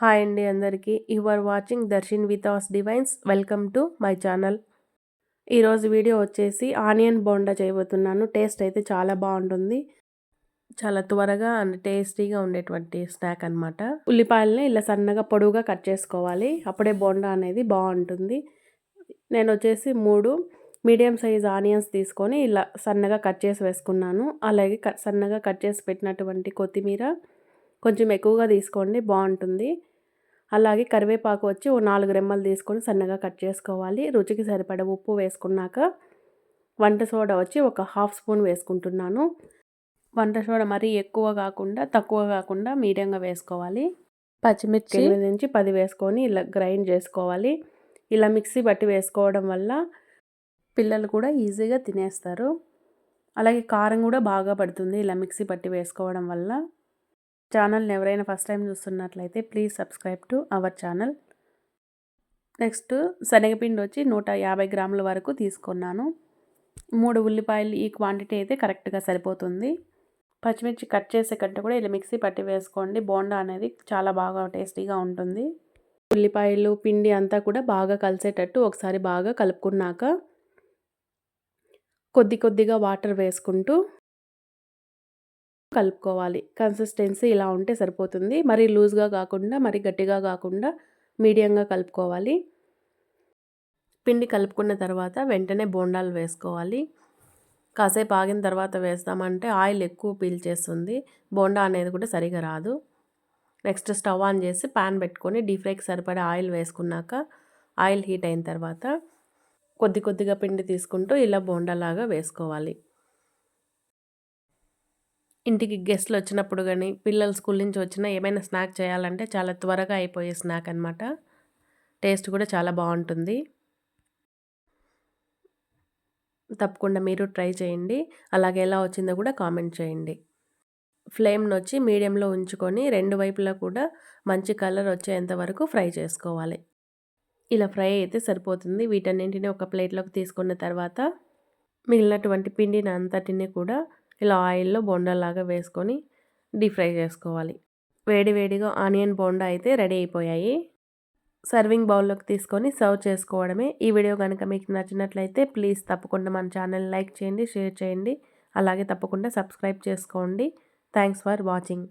Hi అండి అందరికీ. You are watching దర్శిన్ ఆస్ divines. Welcome to my channel. ఈరోజు వీడియో వచ్చేసి ఆనియన్ బోండా చేయబోతున్నాను. టేస్ట్ అయితే చాలా బాగుంటుంది. చాలా త్వరగా అండ్ టేస్టీగా ఉండేటువంటి స్నాక్ అనమాట ఉల్లిపాయలని ఇలా సన్నగా పొడవుగా కట్ చేసుకోవాలి. అప్పుడే బోండా అనేది బాగుంటుంది. నేను వచ్చేసి మూడు మీడియం సైజ్ ఆనియన్స్ తీసుకొని ఇలా సన్నగా కట్ చేసి వేసుకున్నాను. అలాగే సన్నగా కట్ చేసి పెట్టినటువంటి కొత్తిమీర కొంచెం ఎక్కువగా తీసుకోండి. బాగుంటుంది. అలాగే కరివేపాకు వచ్చి ఓ నాలుగు రెమ్మలు తీసుకొని సన్నగా కట్ చేసుకోవాలి. రుచికి సరిపడ ఉప్పు వేసుకున్నాక వంట సోడా వచ్చి ఒక హాఫ్ స్పూన్ వేసుకుంటున్నాను. వంట సోడా మరీ ఎక్కువ కాకుండా తక్కువ కాకుండా మీడియంగా వేసుకోవాలి. పచ్చిమిర్చి ఎనిమిది నుంచి పది వేసుకొని ఇలా గ్రైండ్ చేసుకోవాలి. ఇలా మిక్సీ బట్టి వేసుకోవడం వల్ల పిల్లలు కూడా ఈజీగా తినేస్తారు. అలాగే కారం కూడా బాగా పడుతుంది ఇలా మిక్సీ పట్టి వేసుకోవడం వల్ల. ఛానల్ని ఎవరైనా ఫస్ట్ టైం చూస్తున్నట్లయితే please subscribe to our channel. Next శనగపిండి వచ్చి నూట యాభై గ్రాముల వరకు తీసుకున్నాను. మూడు ఉల్లిపాయలు ఈ క్వాంటిటీ అయితే కరెక్ట్గా సరిపోతుంది. పచ్చిమిర్చి కట్ చేసే కంటే కూడా ఇలా మిక్సీ పట్టి వేసుకోండి. బోండా అనేది చాలా బాగా టేస్టీగా ఉంటుంది. ఉల్లిపాయలు పిండి అంతా కూడా బాగా కలిసేటట్టు ఒకసారి బాగా కలుపుకున్నాక కొద్ది కొద్దిగా వాటర్ వేసుకుంటూ కలుపుకోవాలి. కన్సిస్టెన్సీ ఇలా ఉంటే సరిపోతుంది. మరి లూజ్గా కాకుండా మరి గట్టిగా కాకుండా మీడియంగా కలుపుకోవాలి. పిండి కలుపుకున్న తర్వాత వెంటనే బోండాలు వేసుకోవాలి. కాసేపు ఆగిన తర్వాత వేస్తామంటే ఆయిల్ ఎక్కువ పీల్చేస్తుంది. బోండా అనేది కూడా సరిగా రాదు. నెక్స్ట్ స్టవ్ ఆన్ చేసి పాన్ పెట్టుకొని డీప్ ఫ్రైకి సరిపడే ఆయిల్ వేసుకున్నాక ఆయిల్ హీట్ అయిన తర్వాత కొద్ది కొద్దిగా పిండి తీసుకుంటూ ఇలా బోండాలాగా వేసుకోవాలి. ఇంటికి గెస్ట్లు వచ్చినప్పుడు కానీ పిల్లలు స్కూల్ నుంచి వచ్చినా ఏమైనా స్నాక్ చేయాలంటే చాలా త్వరగా అయిపోయే స్నాక్ అనమాట టేస్ట్ కూడా చాలా బాగుంటుంది. తప్పకుండా మీరు ట్రై చేయండి. అలాగే ఎలా వచ్చిందో కూడా కామెంట్ చేయండి. ఫ్లేమ్ని వచ్చి మీడియంలో ఉంచుకొని రెండు వైపులా కూడా మంచి కలర్ వచ్చేంత వరకు ఫ్రై చేసుకోవాలి. ఇలా ఫ్రై అయితే సరిపోతుంది. వీటన్నింటిని ఒక ప్లేట్లోకి తీసుకున్న తర్వాత మిగిలినటువంటి పిండిని అంతటిని కూడా ఇలా ఆయిల్లో బొండలాగా వేసుకొని డీప్ ఫ్రై చేసుకోవాలి. వేడి వేడిగా ఆనియన్ బోండా అయితే రెడీ అయిపోయాయి. సర్వింగ్ బౌల్లోకి తీసుకొని సర్వ్ చేసుకోవడమే ఈ వీడియో కనుక మీకు నచ్చినట్లయితే ప్లీజ్ తప్పకుండా మన ఛానల్ లైక్ చేయండి షేర్ చేయండి. అలాగే తప్పకుండా సబ్స్క్రైబ్ చేసుకోండి. Thanks for watching.